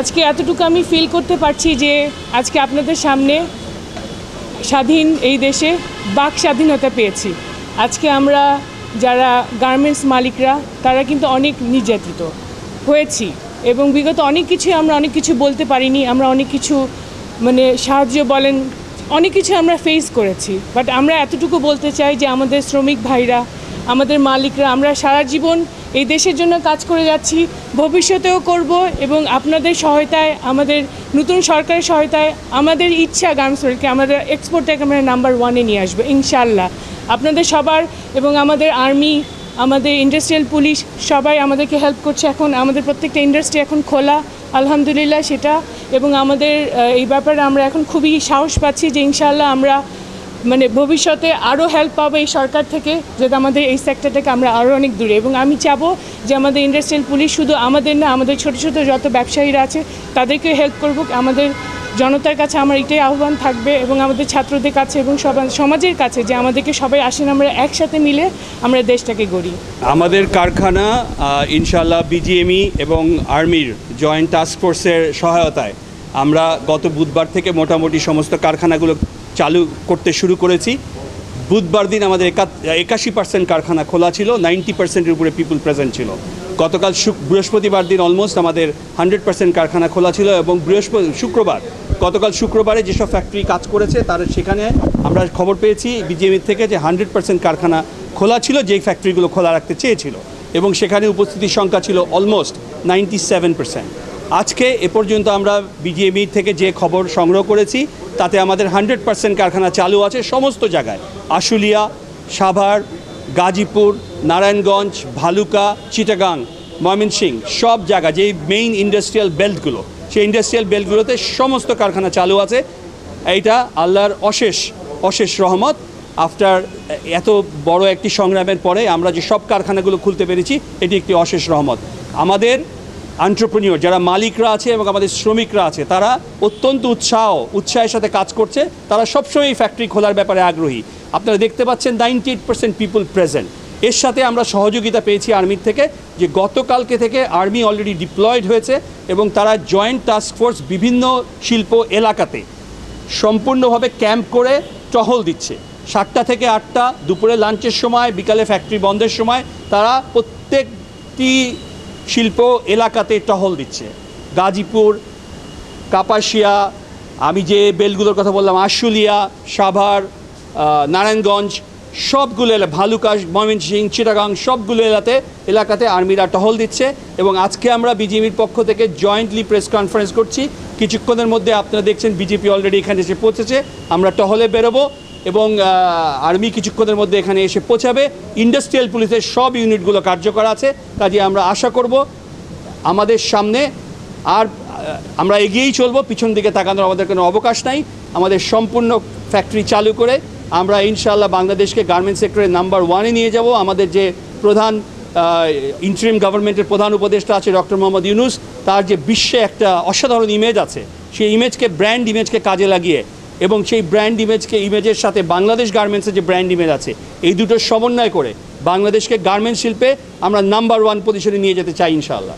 আজকে এতটুকু আমি ফিল করতে পারছি যে আজকে আপনাদের সামনে স্বাধীন এই দেশে বাক স্বাধীনতা পেয়েছি। আজকে আমরা যারা গার্মেন্টস মালিকরা, তারা কিন্তু অনেক নির্যাতিত হয়েছি এবং বিগত অনেক কিছু আমরা অনেক কিছু বলতে পারিনি, আমরা অনেক কিছু মানে সাহায্য বলেন, অনেক কিছু আমরা ফেস করেছি। বাট আমরা এতটুকু বলতে চাই যে আমাদের শ্রমিক ভাইরা, আমাদের মালিকরা, আমরা সারা জীবন এই দেশের জন্য কাজ করে যাচ্ছি, ভবিষ্যতেও করব এবং আপনাদের সহায়তায়, আমাদের নতুন সরকারের সহায়তায় আমাদের ইচ্ছা গার্মেন্টসকে আমাদের এক্সপোর্টটাকে আমরা নাম্বার ওয়ানে নিয়ে আসব ইনশাল্লাহ আপনাদের সবার এবং আমাদের আর্মি আমাদের ইন্ডাস্ট্রিয়াল পুলিশ সবাই আমাদেরকে হেল্প করছে এখন। আমাদের প্রত্যেকটা ইন্ডাস্ট্রি এখন খোলা, আলহামদুলিল্লাহ সেটা। এবং আমাদের এই ব্যাপারে আমরা এখন খুবই সাহস পাচ্ছি যে ইনশাল্লাহ আমরা মানে ভবিষ্যতে আরও হেল্প পাবো এই সরকার থেকে, যাতে আমাদের এই সেক্টরটাকে আমরা আরও অনেক দূরে। এবং আমি চাবো যে আমাদের ইন্ডাস্ট্রিয়াল পুলিশ শুধু আমাদের না, আমাদের ছোটো ছোটো যত ব্যবসায়ীরা আছে, তাদেরকে হেল্প করব আমাদের জনতার কাছে আমার এটাই আহ্বান থাকবে এবং আমাদের ছাত্রদের কাছে এবং সমাজের কাছে যে আমাদেরকে সবাই আসেন, আমরা একসাথে মিলে আমরা দেশটাকে গড়ি। আমাদের কারখানা ইনশাল্লাহ বিজিএমই এবং আর্মির জয়েন্ট টাস্ক ফোর্সের সহায়তায় আমরা গত বুধবার থেকে মোটামুটি সমস্ত কারখানাগুলো চালু করতে শুরু করেছি। বুধবার দিন আমাদের একা- একাশি পার্সেন্ট কারখানা খোলা ছিল, নাইনটি পার্সেন্টের উপরে পিপুল প্রেজেন্ট ছিল। গতকাল শুক- বৃহস্পতিবার দিন অলমোস্ট আমাদের হান্ড্রেড পার্সেন্ট কারখানা খোলা ছিল এবং বৃহস্পতি শুক্রবার, গতকাল শুক্রবারে যেসব ফ্যাক্টরি কাজ করেছে, তার সেখানে আমরা খবর পেয়েছি বিজেপি থেকে যে হান্ড্রেড পার্সেন্ট কারখানা খোলা ছিল, যেই ফ্যাক্টরিগুলো খোলা রাখতে চেয়েছিল। এবং সেখানে উপস্থিতির সংখ্যা ছিল অলমোস্ট নাইনটি সেভেন পার্সেন্ট আজকে এ পর্যন্ত আমরা বিজিএমই থেকে যে খবর সংগ্রহ করেছি তাতে আমাদের হান্ড্রেড পার্সেন্ট কারখানা চালু আছে সমস্ত জায়গায়। আশুলিয়া, সাভার, গাজীপুর, নারায়ণগঞ্জ, ভালুকা, চিটাগাং ময়মনসিং সব জায়গা যেই মেইন ইন্ডাস্ট্রিয়াল বেল্টগুলো সেই ইন্ডাস্ট্রিয়াল বেল্টগুলোতে সমস্ত কারখানা চালু আছে। এইটা আল্লাহর অশেষ অশেষ রহমত। আফটার এত বড় একটি সংগ্রামের পরে আমরা যে সব কারখানাগুলো খুলতে পেরেছি, এটি একটি অশেষ রহমত। আমাদের আন্টারপ্রেনিয়র যারা মালিকরা আছে এবং আমাদের শ্রমিকরা আছে, তারা অত্যন্ত উৎসাহ, উৎসাহের সাথে কাজ করছে। তারা সবসময় এই ফ্যাক্টরি খোলার ব্যাপারে আগ্রহী। আপনারা দেখতে পাচ্ছেন ninety eight percent people present এর সাথে আমরা সহযোগিতা পেয়েছি আর্মির থেকে যে গতকালকে থেকে আর্মি অলরেডি ডিপ্লয়েড হয়েছে এবং তারা জয়েন্ট টাস্ক ফোর্স বিভিন্ন শিল্প এলাকাতে সম্পূর্ণভাবে ক্যাম্প করে টহল দিচ্ছে। সাতটা থেকে আটটা, দুপুরে লাঞ্চের সময়, বিকালে ফ্যাক্টরি বন্ধের সময় তারা প্রত্যেকটি শিল্প এলাকাতে টহল দিচ্ছে। গাজীপুর, কাপাসিয়া, আমি যে বেলগুলোর কথা বললাম, আশুলিয়া, সাভার নারায়ণগঞ্জ, সবগুলো এলা ভালুকা ময়মনসিং চিটাগাং, সবগুলো এলাকাতে এলাকাতে আর্মিরা টহল দিচ্ছে এবং আজকে আমরা বিজেপির পক্ষ থেকে জয়েন্টলি প্রেস কনফারেন্স করছি। কিছুক্ষণের মধ্যে আপনারা দেখছেন বিজেপি অলরেডি এখানে এসে পৌঁছেছে। আমরা টহলে বেরোবো। এবং আর্মি কিছুক্ষণের মধ্যে এখানে এসে পৌঁছাবে। ইন্ডাস্ট্রিয়াল পুলিশের সব ইউনিটগুলো কার্যকর আছে, কাজে আমরা আশা করব আমাদের সামনে আর আমরা এগিয়েই চলবো, পিছন দিকে তাকানোর আমাদের কোনো অবকাশ নাই। আমাদের সম্পূর্ণ ফ্যাক্টরি চালু করে আমরা ইনশাআল্লাহ বাংলাদেশকে গার্মেন্টস সেক্টরের নাম্বার ওয়ানে নিয়ে যাব। আমাদের যে প্রধান ইন্টারিম গভর্নমেন্টের প্রধান উপদেষ্টা আছে ডক্টর মোহাম্মদ ইউনুস, তার যে বিশ্বে একটা অসাধারণ ইমেজ আছে, সেই ইমেজকে ব্র্যান্ড ইমেজকে কাজে লাগিয়ে এবং সেই ব্র্যান্ড ইমেজকে ইমেজের সাথে বাংলাদেশ গার্মেন্টসের যে ব্র্যান্ড ইমেজ আছে, এই দুটোর সমন্বয় করে বাংলাদেশকে গার্মেন্টস শিল্পে আমরা নাম্বার ওয়ান পজিশনে নিয়ে যেতে চাই ইনশাআল্লাহ।